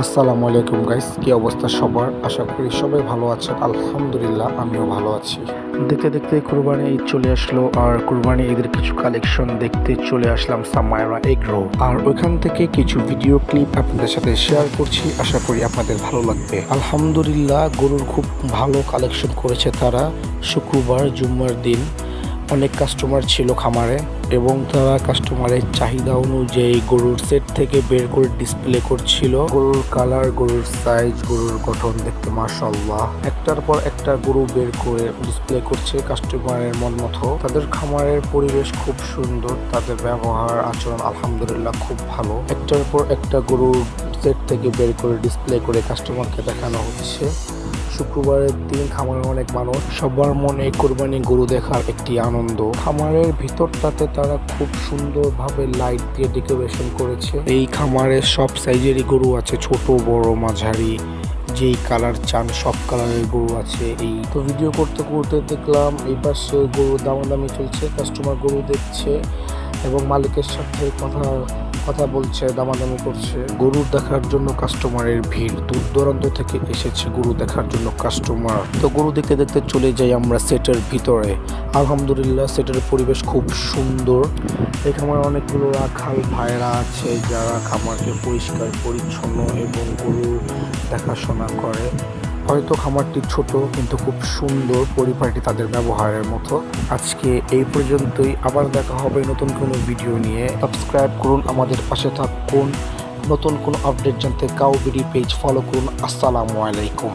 আসসালামু আলাইকুম গাইস কি অবস্থা সবার? আশা করি সবাই ভালো আছেন। আলহামদুলিল্লাহ, আমিও ভালো আছি। দেখতে দেখতে কুরবানি ঈদ চলে আসলো, আর কুরবানি ঈদের কিছু কালেকশন দেখতে চলে আসলাম সামায়রা এগ্রো। আর ওইখান থেকে কিছু ভিডিও ক্লিপ আপনাদের সাথে শেয়ার করছি, আশা করি আপনাদের ভালো লাগবে। আলহামদুলিল্লাহ, গরুর খুব ভালো কালেকশন করেছে তারা শুক্রবার, জুম্মার দিন। অনেক কাস্টমার ছিল খামারে এবং তারা কাস্টমারের চাহিদা অনুযায়ী গরুর সেট থেকে বের করে ডিসপ্লে করছিল। গরুর কালার গরুর সাইজ গরুর গঠন দেখতে মাশাল্লাহ একটার পর একটা গরু বের করে ডিসপ্লে করছে কাস্টমারের মন মতো। তাদের খামারের পরিবেশ খুব সুন্দর, তাদের ব্যবহার, আচরণ আলহামদুলিল্লাহ খুব ভালো। একটার পর একটা গরুর সেট থেকে বের করে ডিসপ্লে করে কাস্টমারকে দেখানো হচ্ছে। শুক্রবারের দিন খামারে অনেক মানুষ, সবার মনে কোরবানি গরু দেখার একটি আনন্দ। খামারের ভিতরটাতে তারা খুব সুন্দরভাবে লাইট দিয়ে ডেকোরেশন করেছে। এই খামারে সব সাইজেরই গরু আছে, ছোট, বড়, মাঝারি। যেই কালার চান সব কালারের গরু আছে এই। তো ভিডিও করতে করতে দেখলাম, এই পাশে গরু দামাদামি চলছে কাস্টমার গরু দেখছে এবং মালিকের সাথে কথা কথা বলছে, দামাদামি করছে। গরু দেখার জন্য কাস্টমারের ভিড়। দূর দূরান্ত থেকে এসেছে গরু দেখার জন্য কাস্টমার তো গরু দেখতে দেখতে চলে যাই আমরা সেটের ভিতরে। আলহামদুলিল্লাহ, সেটের পরিবেশ খুব সুন্দর। খামারে অনেকগুলো রাখাল ভাইরা আছে যারা খামারকে পরিষ্কার, পরিচ্ছন্ন এবং গরু দেখাশোনা করে। হয়তো খামারটি ছোট, কিন্তু খুব সুন্দর পরিপাটি তাদের ব্যবহারের মতো। আজকে এই পর্যন্তই। আবার দেখা হবে নতুন কোনো ভিডিও নিয়ে। সাবস্ক্রাইব করুন আমাদের পাশে থাকুন। নতুন কোনো আপডেট জানতে কাউবিডি পেজ ফলো করুন। আসসালামু আলাইকুম।